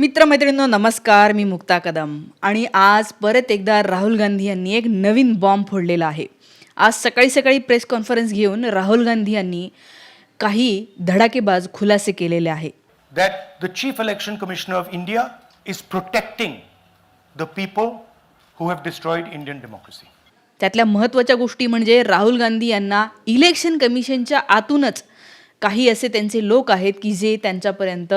मित्रमैत्रिणींनो नमस्कार. मी मुक्ता कदम. आणि आज परत एकदा राहुल गांधी यांनी एक नवीन बॉम्ब फोडलेला आहे. आज सकाळी सकाळी प्रेस कॉन्फरन्स घेऊन राहुल गांधी यांनी काही धडाकेबाज खुलासे केलेले आहे. That the Chief Election Commissioner of India is protecting the people who have destroyed Indian democracy. त्यातल्या महत्त्वाच्या गोष्टी म्हणजे राहुल गांधी यांना इलेक्शन कमिशनच्या आतूनच काही असे त्यांचे लोक आहेत की जे त्यांच्यापर्यंत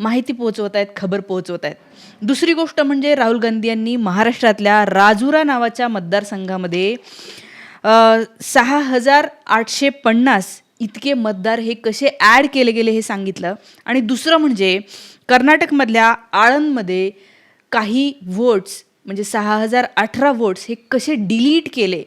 माहिती पोहोचवत आहेत खबर पोहोचवत आहेत दुसरी गोष्ट म्हणजे राहुल गांधी यांनी महाराष्ट्रातल्या राजुरा नावाच्या मतदारसंघामध्ये सहा हजार आठशे पन्नास इतके मतदार हे कसे ॲड केले गेले हे सांगितलं. आणि दुसरं म्हणजे कर्नाटकमधल्या आळंदमध्ये काही वोट्स म्हणजे सहा हजार अठरा वोट्स हे कसे डिलीट केले.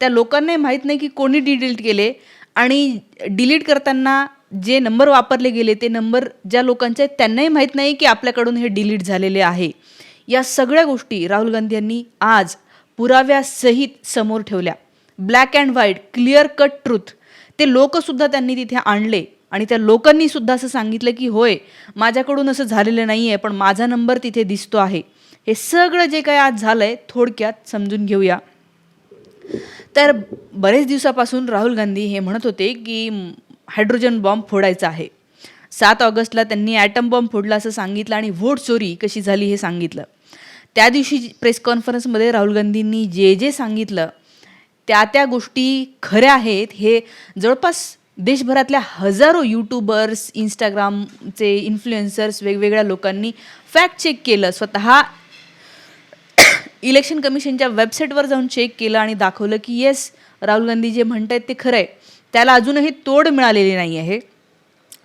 त्या लोकांनाही माहीत नाही की कोणी डिलीट केले. आणि डिलीट करताना जे नंबर वापरले गेले ते नंबर ज्या लोकांचे आहेत त्यांनाही माहीत नाही की आपल्याकडून हे डिलीट झालेले आहे. या सगळ्या गोष्टी राहुल गांधी यांनी आज पुराव्यासहित समोर ठेवल्या. Black and white clear cut truth ते लोकसुद्धा त्यांनी तिथे आणले आणि त्या लोकांनी सुद्धा असं सांगितलं की होय माझ्याकडून असं झालेलं नाही आहे पण माझा नंबर तिथे दिसतो आहे. हे सगळं जे काय आज झालं आहे थोडक्यात समजून घेऊया. तर बरेच दिवसापासून राहुल गांधी हे म्हणत होते की हायड्रोजन बॉम्ब फोडायचा आहे. सात ऑगस्टला त्यांनी ॲटम बॉम्ब फोडला असं सांगितलं आणि व्होट चोरी कशी झाली हे सांगितलं. त्या दिवशी प्रेस कॉन्फरन्समध्ये राहुल गांधींनी जे जे सांगितलं त्या त्या गोष्टी खऱ्या आहेत. हे जवळपास देशभरातल्या हजारो यूट्यूबर्स इंस्टाग्रामचे इन्फ्लुएन्सर्स वेगवेगळ्या लोकांनी फॅक्ट चेक केलं. स्वतः इलेक्शन कमिशनच्या वेबसाईटवर जाऊन चेक केलं आणि दाखवलं की येस राहुल गांधी जे म्हणत आहेत ते खरं आहे. त्याला अजूनही तोड मिळालेली नाही आहे.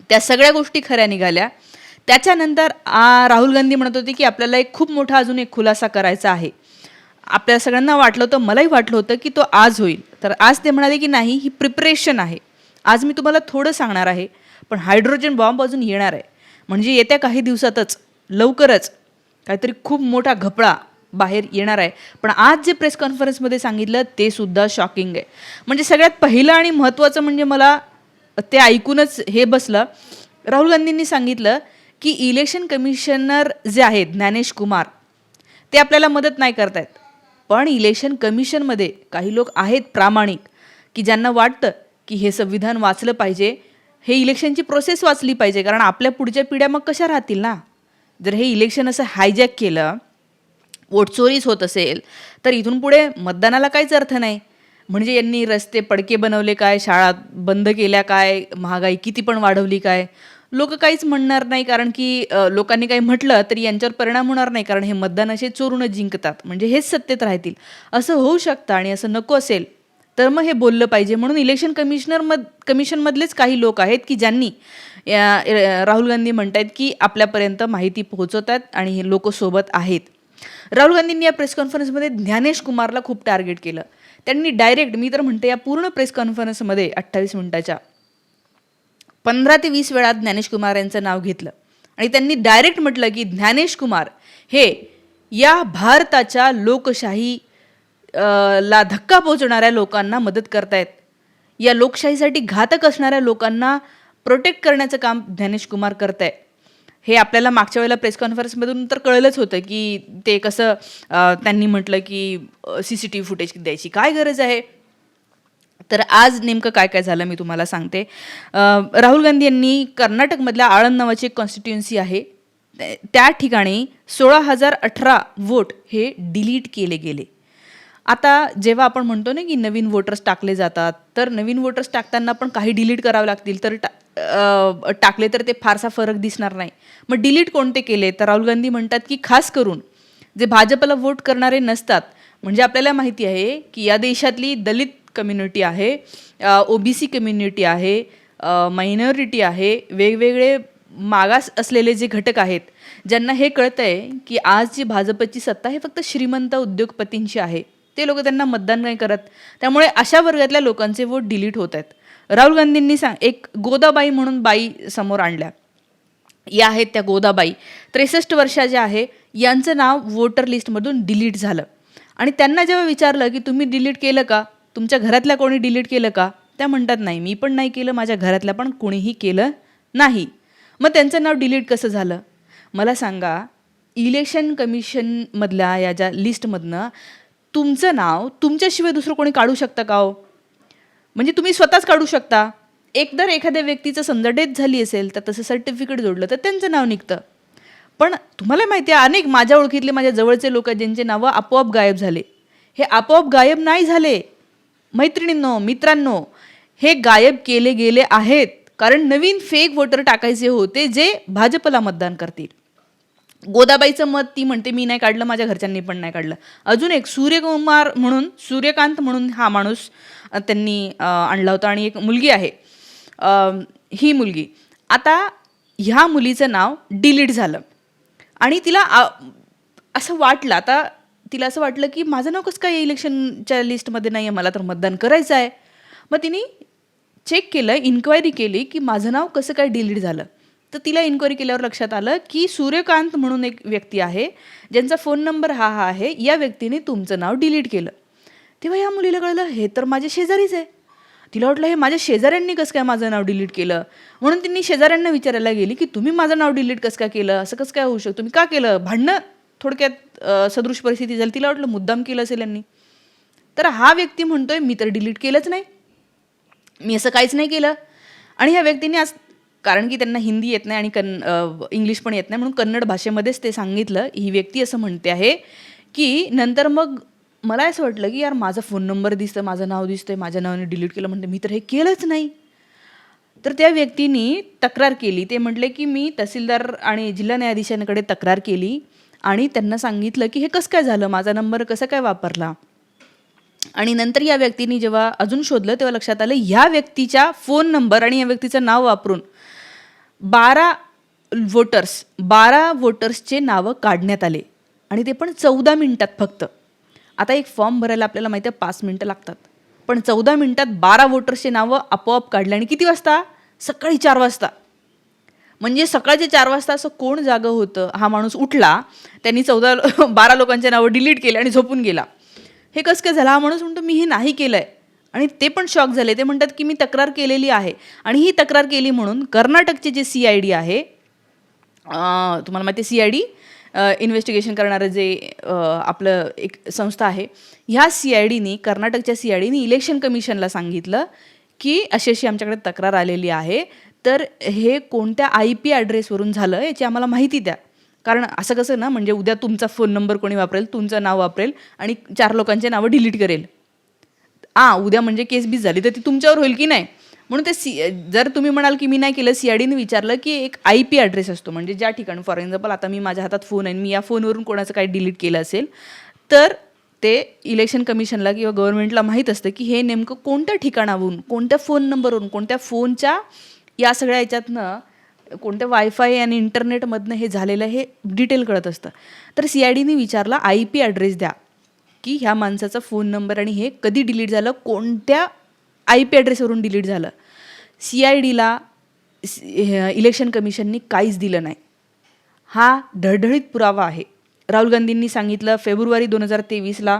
त्या सगळ्या गोष्टी खऱ्या निघाल्या. त्याच्यानंतर आ, राहुल गांधी म्हणत होते की आपल्याला एक खूप मोठा अजून एक खुलासा करायचा आहे. आपल्या सगळ्यांना वाटलं होतं मलाही वाटलं होतं की तो आज होईल. तर आज ते म्हणाले की नाही ही प्रिपरेशन आहे. आज मी तुम्हाला थोडं सांगणार आहे पण हायड्रोजन बॉम्ब अजून येणार आहे. म्हणजे येत्या काही दिवसातच लवकरच काहीतरी खूप मोठा घपळा बाहेर येणार आहे. पण आज जे प्रेस कॉन्फरन्समध्ये सांगितलं ते सुद्धा शॉकिंग आहे. म्हणजे सगळ्यात पहिलं आणि महत्त्वाचं म्हणजे मला ते ऐकूनच हे बसलं. राहुल गांधींनी सांगितलं की इलेक्शन कमिशनर जे आहेत ज्ञानेश कुमार ते आपल्याला मदत नाही करतायत. पण इलेक्शन कमिशनमध्ये काही लोक आहेत प्रामाणिक की ज्यांना वाटतं की हे संविधान वाचलं पाहिजे हे इलेक्शनची प्रोसेस वाचली पाहिजे. कारण आपल्या पुढच्या पिढ्या मग कशा राहतील ना? जर हे इलेक्शन असं हायजॅक केलं वोटचोरीच होत असेल तर इथून पुढे मतदानाला काहीच अर्थ नाही. म्हणजे यांनी रस्ते पडके बनवले काय शाळा बंद केल्या काय महागाई किती पण वाढवली काय? लोक काहीच म्हणणार नाही कारण की लोकांनी काही म्हटलं तरी यांच्यावर परिणाम होणार नाही कारण हे मतदान असे चोरून जिंकतात. म्हणजे हेच सत्तेत राहतील. असं होऊ शकतं आणि असं नको असेल तर मग हे बोललं पाहिजे. म्हणून इलेक्शन कमिशनर मध कमिशनमधलेच काही लोक आहेत की ज्यांनी या- राहुल गांधी म्हणत आहेत की आपल्यापर्यंत माहिती पोहोचवतात आणि हे लोक सोबत आहेत. राहुल गांधींनी या प्रेस कॉन्फरन्समध्ये ज्ञानेश कुमारला खूप टार्गेट केलं. त्यांनी डायरेक्ट मी तर म्हणते या पूर्ण प्रेस कॉन्फरन्समध्ये अठ्ठावीस मिनिटाच्या पंधरा ते वीस वेळा ज्ञानेश कुमार यांचं नाव घेतलं. आणि त्यांनी डायरेक्ट म्हटलं की ज्ञानेश कुमार हे या भारताच्या लोकशाही ला धक्का पोहोचणाऱ्या लोकांना मदत करतायत. या लोकशाहीसाठी घातक असणाऱ्या लोकांना प्रोटेक्ट करण्याचं काम ज्ञानेश कुमार करत आहे हे आपल्याला मागच्या वेळेला प्रेस कॉन्फरन्समधून तर कळलंच होतं की ते कसं त्यांनी म्हटलं की C C T V footage द्यायची काय गरज आहे? तर आज नेमकं काय काय झालं मी तुम्हाला सांगते. राहुल गांधी यांनी कर्नाटकमधल्या आळंद नावाची एक कॉन्स्टिट्युएन्सी आहे. त्या ठिकाणी सोळा हजार अठरा वोट हे डिलीट केले गेले. आता जेव्हा आपण म्हणतो ना की नवीन वोटर्स टाकले जातात तर नवीन वोटर्स टाकताना पण काही डिलीट करावे लागतील. तर टा टाकले तर ते फारसा फरक दिसणार नाही. मग डिलीट कोणते केले? तर राहुल गांधी म्हणतात की खास करून जे भाजपला वोट करणारे नसतात म्हणजे आपल्याला माहिती आहे की या देशातली दलित कम्युनिटी आहे ओबीसी कम्युनिटी आहे मायनॉरिटी आहे वेगवेगळे मागास असलेले जे घटक आहेत ज्यांना हे कळतं आहे की आज जी भाजपची सत्ता हे फक्त श्रीमंत उद्योगपतींची आहे. ते लोक त्यांना मतदान नाही करत. त्यामुळे अशा वर्गातल्या लोकांचे वोट डिलीट होत आहेत. राहुल गांधींनी सांग एक गोदाबाई म्हणून बाई समोर आणल्या. या आहेत त्या गोदाबाई. त्रेसष्ट वर्षाच्या आहे यांचं नाव वोटर लिस्टमधून डिलीट झालं. आणि त्यांना जेव्हा विचारलं की तुम्ही डिलीट केलं का? तुमच्या घरातल्या कोणी डिलीट केलं का? त्या म्हणतात नाही मी पण नाही केलं माझ्या घरातल्या पण कोणीही केलं नाही. मग त्यांचं नाव डिलीट कसं झालं? मला सांगा इलेक्शन कमिशनमधल्या या ज्या लिस्टमधनं तुमचं नाव तुमच्याशिवाय दुसरं कोणी काढू शकतं का हो? म्हणजे तुम्ही स्वतःच काढू शकता. एकतर एखाद्या व्यक्तीचं समजा डेथ झाली असेल तर तसं सर्टिफिकेट जोडलं तर त्यांचं नाव निघतं. पण तुम्हाला माहिती आहे अनेक माझ्या ओळखीतले माझ्या जवळचे लोक ज्यांचे नावं आपोआप गायब झाले. हे आपोआप गायब नाही झाले. मैत्रिणींनो मित्रांनो हे गायब केले गेले आहेत. कारण नवीन फेक वोटर टाकायचे होते जे भाजपला मतदान करतील. गोदाबाईचं मत ती म्हणते मी नाही काढलं माझ्या घरच्यांनी पण नाही काढलं. अजून एक सूर्यकुमार म्हणून सूर्यकांत म्हणून हा माणूस त्यांनी आणला होता आणि एक मुलगी आहे. ही मुलगी. आता ह्या मुलीचं नाव डिलीट झालं. आणि तिला असं वाटलं आता तिला असं वाटलं की माझं नाव कसं काय इलेक्शनच्या लिस्टमध्ये नाही आहे मला तर मतदान करायचं आहे. मग तिने चेक केलं इन्क्वायरी केली की माझं नाव कसं काय डिलीट झालं. तर तिला इन्क्वायरी केल्यावर लक्षात आलं की सूर्यकांत म्हणून एक व्यक्ती आहे ज्यांचा फोन नंबर हा हा आहे या व्यक्तीने तुमचं नाव डिलीट केलं. तेव्हा या मुलीला कळलं हे तर माझे शेजारीच आहे. तिला वाटलं हे माझ्या शेजाऱ्यांनी कसं काय माझं नाव डिलीट केलं? म्हणून त्यांनी शेजाऱ्यांना विचारायला गेली की तुम्ही माझं नाव डिलीट कसं काय केलं? असं कसं काय होऊ शकतं? तुम्ही का केलं? भांडणं थोडक्यात सदृश परिस्थिती झाली. तिला वाटलं मुद्दाम केलं असेल यांनी. तर हा व्यक्ती म्हणतोय मी तर डिलीट केलंच नाही. मी असं काहीच नाही केलं. आणि ह्या व्यक्तीने आज कारण की त्यांना हिंदी येत नाही आणि कन इंग्लिश पण येत नाही म्हणून कन्नड भाषेमध्येच ते सांगितलं. ही व्यक्ती असं म्हणते आहे की नंतर मग मला असं वाटलं की यार माझा फोन नंबर दिसतं माझं नाव दिसतंय माझ्या नावाने डिलीट केलं म्हणते मी तर हे केलंच नाही. तर त्या व्यक्तीने तक्रार केली. ते म्हटले की मी तहसीलदार आणि जिल्हा न्यायाधीशांकडे तक्रार केली आणि त्यांना सांगितलं की हे कसं काय झालं? माझा नंबर कसा काय वापरला? आणि नंतर या व्यक्तीने जेव्हा अजून शोधलं तेव्हा लक्षात आलं ह्या व्यक्तीच्या फोन नंबर आणि या व्यक्तीचं नाव वापरून बारा वोटर्स बारा वोटर्सचे नावं काढण्यात आले. आणि ते पण चौदा मिनिटात फक्त. आता एक फॉर्म भरायला आपल्याला माहिती आहे पाच मिनटं लागतात. पण चौदा मिनिटात बारा वोटर्सचे नावं आपोआप काढले. आणि किती वाजता? सकाळी चार वाजता. म्हणजे सकाळचे चार वाजता असं कोण जागं होतं? हा माणूस उठला त्यांनी चौदा बारा लोकांचे नावं डिलीट केले आणि झोपून गेला. हे कसं काय झालं? हा माणूस म्हणतो मी हे नाही केलं आहे आणि ते पण शॉक झाले. ते म्हणतात की मी तक्रार केलेली आहे. आणि ही तक्रार केली म्हणून कर्नाटकचे जे सी आय डी आहे तुम्हाला माहिती आहे सी आय डी इन्व्हेस्टिगेशन करणारं जे आपलं एक संस्था आहे ह्या सी आय डीनी कर्नाटकच्या सी आय डीनी इलेक्शन कमिशनला सांगितलं की अशी अशी आमच्याकडे तक्रार आलेली आहे. तर हे कोणत्या आय पी ॲड्रेसवरून झालं याची आम्हाला माहिती द्या. कारण असं कसं ना म्हणजे उद्या तुमचा फोन नंबर कोणी वापरेल तुमचं नाव वापरेल आणि चार लोकांचे नावं डिलीट करेल. आ उद्या म्हणजे केस बीस झाली तर ती तुमच्यावर होईल की नाही? म्हणून ते सी जर तुम्ही म्हणाल की मी नाही केलं सी आय डीने विचारलं की एक आय पी ॲड्रेस असतो म्हणजे ज्या ठिकाणी फॉर एक्झाम्पल आता मी माझ्या हातात फोन आहे आणि मी या फोनवरून कोणाचं काही डिलीट केलं असेल तर ते इलेक्शन कमिशनला किंवा गव्हर्नमेंटला माहीत असतं की हे नेमकं कोणत्या ठिकाणावरून कोणत्या फोन नंबरवरून कोणत्या फोनच्या या सगळ्या याच्यातनं कोणत्या वायफाय आणि इंटरनेटमधनं हे झालेलं हे डिटेल कळत असतं. तर सी आय डीने विचारला आय पी ॲड्रेस द्या. की ह्या माणसाचा फोन नंबर आणि हे कधी डिलीट झालं? कोणत्या आय पी ॲड्रेसवरून डिलीट झालं? सी आय डीला इलेक्शन कमिशननी काहीच दिलं नाही. हा ढळढळीत पुरावा आहे. राहुल गांधींनी सांगितलं फेब्रुवारी दोन हजार तेवीसला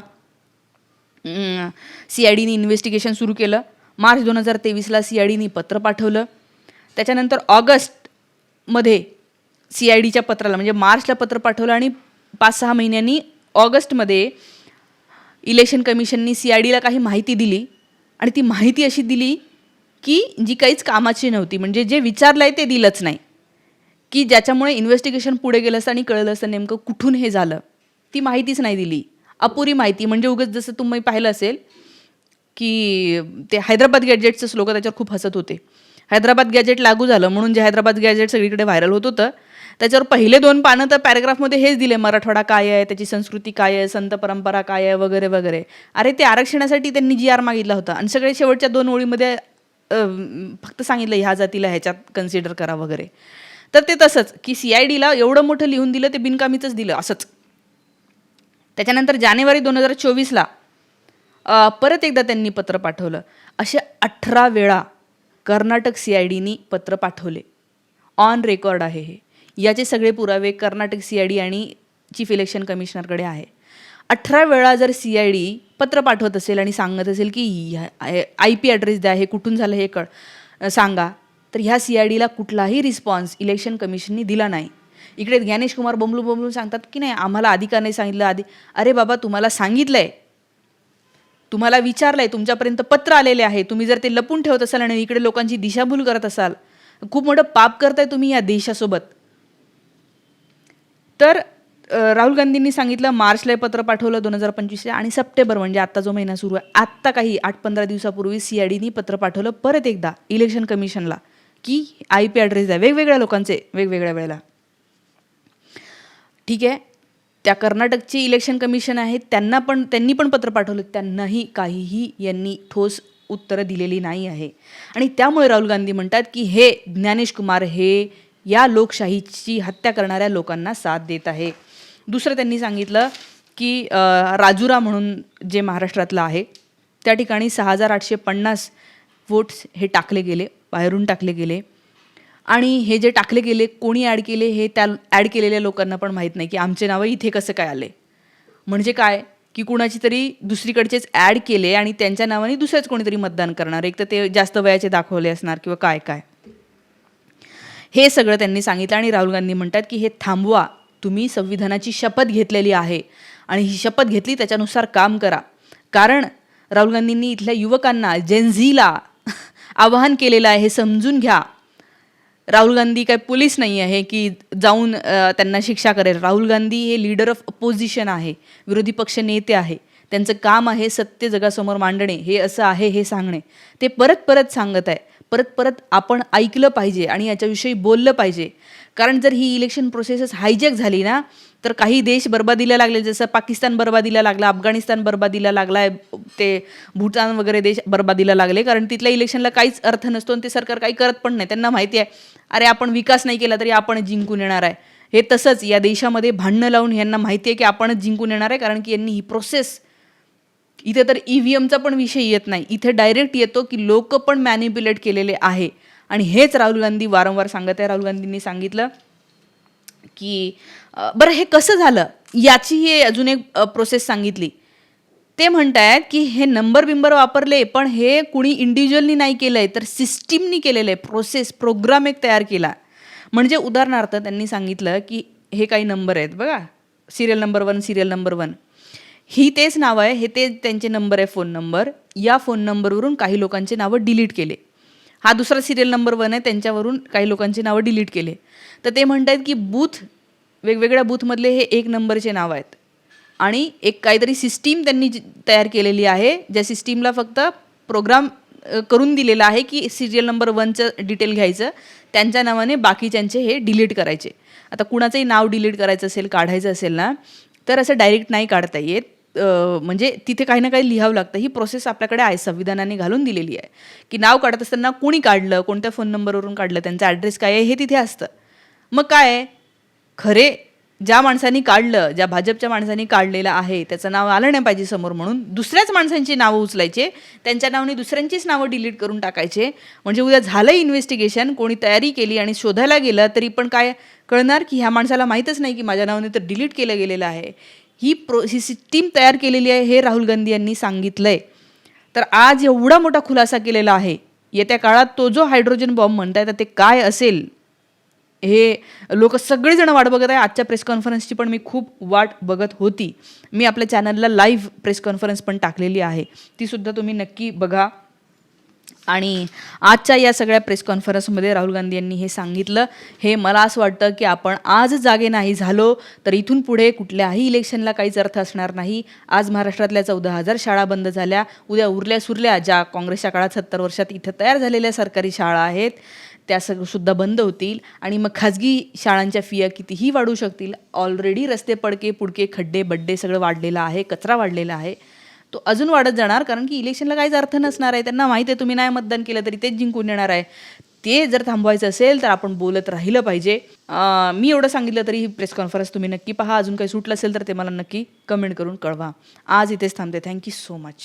सी आय डीने इन्व्हेस्टिगेशन सुरू केलं. मार्च दोन हजार तेवीसला सी आय डीने पत्र पाठवलं. त्याच्यानंतर ऑगस्ट मध्ये सी आय डीच्या पत्राला म्हणजे मार्चला पत्र पाठवलं आणि पाच सहा महिन्यांनी ऑगस्टमध्ये इलेक्शन कमिशननी सी आय डीला काही माहिती दिली. आणि ती माहिती अशी दिली की जी काहीच कामाची नव्हती म्हणजे जे विचारलं आहे ते दिलंच नाही. की ज्याच्यामुळे इन्व्हेस्टिगेशन पुढे गेलं असतं आणि कळलं असतं नेमकं कुठून हे झालं. ती माहितीच नाही दिली. अपुरी माहिती म्हणजे उगाच जसं तुम्ही पाहिलं असेल की ते हैदराबाद गॅजेटचंच लोक त्याच्यावर खूप हसत होते. हैदराबाद गॅजेट लागू झालं म्हणून जे हैदराबाद गॅजेट सगळीकडे व्हायरल होत होतं त्याच्यावर पहिले दोन पानं तर पॅराग्राफमध्ये हेच दिले मराठवाडा काय आहे त्याची संस्कृती काय आहे संत परंपरा काय आहे वगैरे वगैरे. अरे ते आरक्षणासाठी त्यांनी जी आर मागितला होता आणि सगळे शेवटच्या दोन ओळीमध्ये फक्त सांगितलं ह्या जातीला ह्याच्यात कन्सिडर करा वगैरे. तर ते तसंच की सी आय डीला एवढं मोठं लिहून दिलं ते बिनकामीचंच दिलं असंच. त्याच्यानंतर जानेवारी दोन हजार चोवीसला परत एकदा त्यांनी पत्र पाठवलं. असे अठरा वेळा कर्नाटक सी आय डीनी पत्र पाठवले. ऑन रेकॉर्ड आहे हे. याचे सगळे पुरावे कर्नाटक सी आय डी आणि चीफ इलेक्शन कमिशनरकडे आहे. अठरा वेळा जर सी आय डी पत्र पाठवत असेल आणि सांगत असेल की आय पी ॲड्रेस द्या हे कुठून झालं हे कळ सांगा तर ह्या सी आय डीला कुठलाही रिस्पॉन्स इलेक्शन कमिशननी दिला नाही. इकडे ज्ञानेश कुमार बोंबलू बमलू सांगतात की नाही आम्हाला आधी का नाही सांगितलं? आधी अरे बाबा तुम्हाला सांगितलं आहे तुम्हाला विचारलंय तुमच्यापर्यंत पत्र आलेले आहे. तुम्ही जर ते लपून ठेवत असाल आणि इकडे लोकांची दिशाभूल करत असाल खूप मोठं पाप करताय तुम्ही या देशासोबत. तर राहुल गांधींनी सांगितलं मार्चला पत्र पाठवलं दोन हजार पंचवीसला आणि सप्टेंबर म्हणजे आत्ता जो महिना सुरू आहे आत्ता काही आठ पंधरा दिवसापूर्वी सी आय डीनी पत्र पाठवलं परत एकदा इलेक्शन कमिशनला की आय पी ॲड्रेस द्या. वेगवेगळ्या लोकांचे वेगवेगळ्या वेळेला. ठीक आहे? त्या कर्नाटकचे इलेक्शन कमिशन आहेत त्यांना पण त्यांनी पण पत्र पाठवलं. त्यांनाही काहीही यांनी ठोस उत्तरं दिलेली नाही आहे. आणि त्यामुळे राहुल गांधी म्हणतात की हे ज्ञानेश कुमार हे या लोकशाहीची हत्या करणाऱ्या लोकांना साथ देत आहे. दुसरं त्यांनी सांगितलं की राजुरा म्हणून जे महाराष्ट्रातलं आहे त्या ठिकाणी सहा हजार आठशे पन्नास वोट्स हे टाकले गेले बाहेरून टाकले गेले. आणि हे जे टाकले गेले कोणी ॲड केले हे त्या ॲड केलेल्या लोकांना पण माहीत नाही की आमचे नावं इथे कसं काय आले. म्हणजे काय? की कुणाची तरी दुसरीकडचेच ॲड केले आणि त्यांच्या नावाने दुसऱ्याच कोणीतरी मतदान करणार. एक तर ते जास्त वयाचे दाखवले असणार किंवा काय काय. हे सगळं त्यांनी सांगितलं आणि राहुल गांधी म्हणतात की हे थांबवा. तुम्ही संविधानाची शपथ घेतलेली आहे आणि ही शपथ घेतली त्याच्यानुसार काम करा. कारण राहुल गांधींनी इथल्या युवकांना जेनझीला आवाहन केलेलं आहे हे समजून घ्या. राहुल गांधी काय पोलीस नाही आहे की जाऊन त्यांना शिक्षा करेल. राहुल गांधी हे लीडर ऑफ अपोजिशन आहे विरोधी पक्ष नेते आहे. त्यांचं काम आहे सत्य जगासमोर मांडणे हे असं आहे हे सांगणे. ते परत परत सांगत आहे. परत परत आपण ऐकलं पाहिजे आणि याच्याविषयी बोललं पाहिजे. कारण जर ही इलेक्शन प्रोसेसच हायजॅक झाली ना तर काही देश बर्बादीला लागले जसं पाकिस्तान बर्बादीला लागला अफगाणिस्तान बर्बादीला लागला ते भूतान वगैरे देश बर्बादीला लागले कारण तिथल्या इलेक्शनला काहीच अर्थ नसतो आणि ते सरकार काही करत पण नाही. त्यांना माहिती आहे अरे आपण विकास नाही केला तरी आपण जिंकून येणार आहे. हे तसंच या देशामध्ये भांडणं लावून यांना माहिती आहे की आपणच जिंकून येणार आहे कारण की यांनी ही प्रोसेस इथे तर ई व्ही एमचा पण विषय येत नाही. इथे डायरेक्ट येतो की लोक पण मॅनिप्युलेट केलेले आहे. आणि हेच राहुल गांधी वारंवार सांगत आहे. राहुल गांधींनी सांगितलं की बरं हे कसं झालं? याची हे अजून एक प्रोसेस सांगितली. ते म्हणतायत की हे नंबर बिंबर वापरले पण हे कुणी इंडिव्हिज्युअलनी नाही केलं आहे तर सिस्टीमनी केलेलं आहे प्रोसेस प्रोग्राम एक तयार केला. म्हणजे उदाहरणार्थ त्यांनी सांगितलं की हे काही नंबर आहेत बघा serial number one serial number one ही तेच नाव आहे हे ते त्यांचे नंबर आहे फोन नंबर या फोन नंबरवरून काही लोकांचे नावं डिलीट केले. हा दुसरा सिरियल नंबर वन आहे त्यांच्यावरून काही लोकांची नावं डिलीट केले. तर ते म्हणत आहेत की बूथ वेगवेगळ्या बूथमधले हे एक नंबरचे नाव आहेत. आणि एक काहीतरी सिस्टीम त्यांनी जी- तयार केलेली आहे ज्या सिस्टीमला फक्त प्रोग्राम करून दिलेला आहे की सिरियल नंबर वनचं डिटेल घ्यायचं त्यांच्या नावाने बाकीच्यांचे हे डिलीट करायचे. आता कुणाचंही नाव डिलीट करायचं असेल काढायचं असेल ना तर असं डायरेक्ट नाही काढता येत. म्हणजे तिथे काही ना काही लिहावं लागतं. ही प्रोसेस आपल्याकडे आहे संविधानाने घालून दिलेली आहे. की नाव काढत असताना कोणी काढलं कोणत्या फोन नंबरवरून काढलं त्यांचा ॲड्रेस काय आहे हे तिथे असतं. मग काय खरे ज्या माणसांनी काढलं ज्या भाजपच्या माणसांनी काढलेलं आहे त्याचं नाव आलं नाही पाहिजे समोर म्हणून दुसऱ्याच माणसांची नावं उचलायचे त्यांच्या नावाने दुसऱ्यांचीच नावं डिलीट करून टाकायचे. म्हणजे उद्या झालं इन्व्हेस्टिगेशन कोणी तयारी केली आणि शोधायला गेलं तरी पण काय कळणार की ह्या माणसाला माहीतच नाही की माझ्या नावाने तर डिलीट केलं गेलेलं आहे. ही प्रो ही सिस्टीम तयार केलेली आहे हे राहुल गांधी यांनी सांगितलं आहे तर आज एवढा मोठा खुलासा केलेला आहे येत्या काळात तो जो हायड्रोजन बॉम्ब म्हणताय तर ते काय असेल? हे लोक सगळेजण वाट बघत आहे. आजच्या प्रेस कॉन्फरन्सची पण मी खूप वाट बघत होती. मी आपल्या चॅनलला लाईव्ह प्रेस कॉन्फरन्स पण टाकलेली आहे. तीसुद्धा तुम्ही नक्की बघा. आणि आजच्या या सगळ्या प्रेस कॉन्फरन्समध्ये राहुल गांधी यांनी हे सांगितलं. हे मला असं वाटतं की आपण आज जागे नाही झालो तर इथून पुढे कुठल्याही इलेक्शनला काहीच अर्थ असणार नाही. आज महाराष्ट्रातल्या चौदा हजार शाळा बंद झाल्या. उद्या उरल्या सुरल्या ज्या काँग्रेसच्या काळात सत्तर वर्षात इथं तयार झालेल्या सरकारी शाळा आहेत त्या सग सुद्धा बंद होतील आणि मग खाजगी शाळांच्या फिया कितीही वाढू शकतील ऑलरेडी रस्ते पडके पुडके खड्डे बड्डे सगळं वाढलेलं आहे कचरा वाढलेला आहे. तो अजून वाढत जाणार कारण की इलेक्शनला काहीच अर्थ नसणार आहे. त्यांना माहिती आहे तुम्ही नाही मतदान केलं तरी तेच जिंकून येणार आहे. ते जर थांबवायचं असेल तर आपण बोलत राहिलं पाहिजे. मी एवढं सांगितलं तरी ही प्रेस कॉन्फरन्स तुम्ही नक्की पहा. अजून काही सुटलं असेल तर ते मला नक्की कमेंट करून कळवा. आज इथेच थांबते. Thank you so much